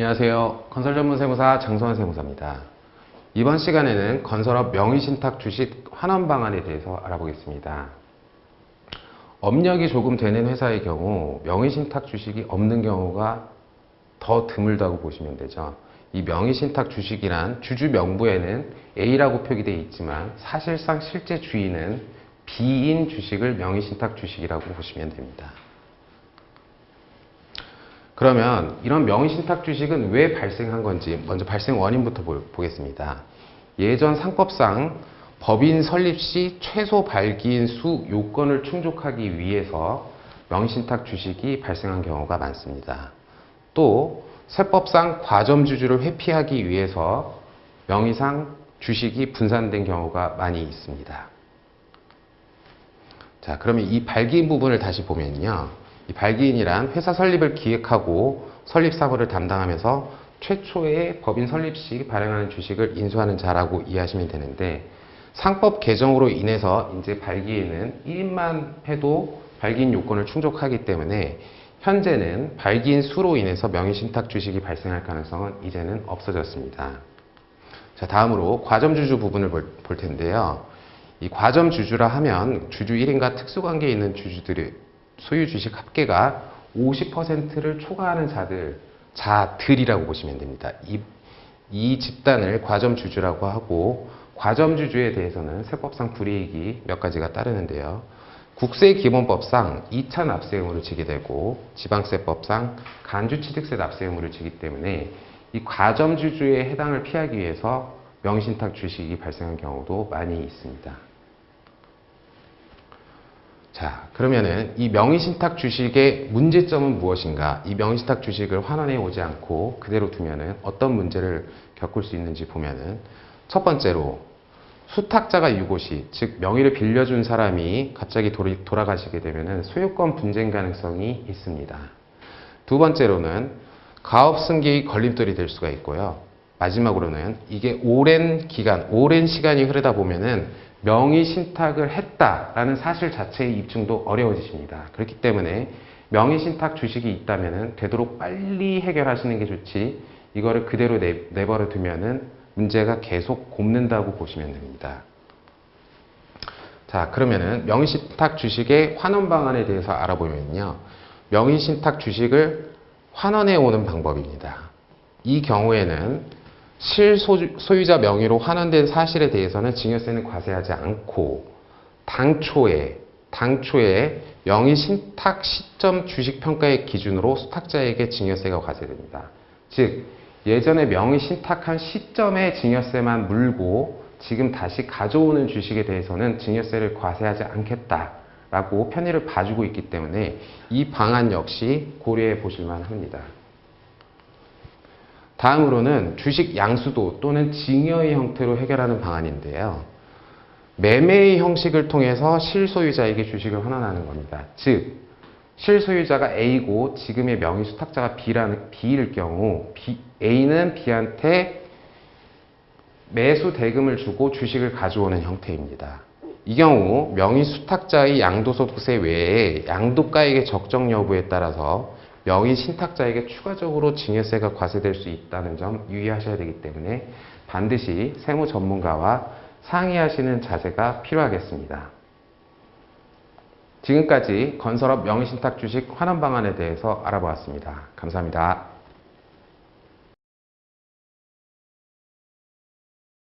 안녕하세요. 건설 전문 세무사 장소환 세무사입니다. 이번 시간에는 건설업 명의신탁 주식 환원 방안에 대해서 알아보겠습니다. 업력이 조금 되는 회사의 경우 명의신탁 주식이 없는 경우가 더 드물다고 보시면 되죠. 이 명의신탁 주식이란 주주 명부에는 A라고 표기되어 있지만 사실상 실제 주인은 B인 주식을 명의신탁 주식이라고 보시면 됩니다. 그러면 이런 명의신탁 주식은 왜 발생한 건지 먼저 발생 원인부터 보- 보겠습니다. 예전 상법상 법인 설립 시 최소 발기인 수 요건을 충족하기 위해서 명의신탁 주식이 발생한 경우가 많습니다. 또 세법상 과점주주를 회피하기 위해서 명의상 주식이 분산된 경우가 많이 있습니다. 자, 그러면 이 발기인 부분을 다시 보면요. 이 발기인이란 회사 설립을 기획하고 설립 사무를 담당하면서 최초의 법인 설립 시 발행하는 주식을 인수하는 자라고 이해하시면 되는데 상법 개정으로 인해서 이제 발기인은 1인만 해도 발기인 요건을 충족하기 때문에 현재는 발기인 수로 인해서 명의신탁 주식이 발생할 가능성은 이제는 없어졌습니다. 자, 다음으로 과점주주 부분을 볼, 볼 텐데요. 이 과점주주라 하면 주주 1인과 특수관계에 있는 주주들의 소유 주식 합계가 50%를 초과하는 자들, 자들이라고 보시면 됩니다. 이, 이 집단을 과점주주라고 하고 과점주주에 대해서는 세법상 불이익이 몇 가지가 따르는데요. 국세 기본법상 2차 납세 의무를 지게 되고 지방세법상 간주취득세 납세 의무를 지기 때문에 이 과점주주에 해당을 피하기 위해서 명신탁 주식이 발생한 경우도 많이 있습니다. 자, 그러면은 이 명의신탁 주식의 문제점은 무엇인가? 이 명의신탁 주식을 환원해 오지 않고 그대로 두면은 어떤 문제를 겪을 수 있는지 보면은 첫 번째로 수탁자가 유고시, 즉 명의를 빌려준 사람이 갑자기 돌이- 돌아가시게 되면은 소유권 분쟁 가능성이 있습니다. 두 번째로는 가업 승계의 걸림돌이 될 수가 있고요. 마지막으로는 이게 오랜 기간, 오랜 시간이 흐르다 보면은 명의 신탁을 했다라는 사실 자체의 입증도 어려워지십니다. 그렇기 때문에 명의 신탁 주식이 있다면은 되도록 빨리 해결하시는 게 좋지 이거를 그대로 내, 내버려 두면은 문제가 계속 곱는다고 보시면 됩니다. 자, 그러면은 명의 신탁 주식의 환원 방안에 대해서 알아보면요. 명의 신탁 주식을 환원해 오는 방법입니다. 이 경우에는 실소유자 명의로 환원된 사실에 대해서는 증여세는 과세하지 않고 당초에 당초에 명의 신탁 시점 주식 평가의 기준으로 수탁자에게 증여세가 과세됩니다. 즉 예전에 명의 신탁한 시점에 증여세만 물고 지금 다시 가져오는 주식에 대해서는 증여세를 과세하지 않겠다라고 편의를 봐주고 있기 때문에 이 방안 역시 고려해 보실만 합니다. 다음으로는 주식 양수도 또는 증여의 형태로 해결하는 방안인데요. 매매의 형식을 통해서 실소유자에게 주식을 환원하는 겁니다. 즉, 실소유자가 A고 지금의 명의 수탁자가 B라는, B일 경우 B, A는 B한테 매수 대금을 주고 주식을 가져오는 형태입니다. 이 경우 명의 수탁자의 양도소득세 외에 양도가액의 적정 여부에 따라서 명의 신탁자에게 추가적으로 증여세가 과세될 수 있다는 점 유의하셔야 되기 때문에 반드시 세무 전문가와 상의하시는 자세가 필요하겠습니다. 지금까지 건설업 명의신탁 주식 환원 방안에 대해서 알아보았습니다. 감사합니다.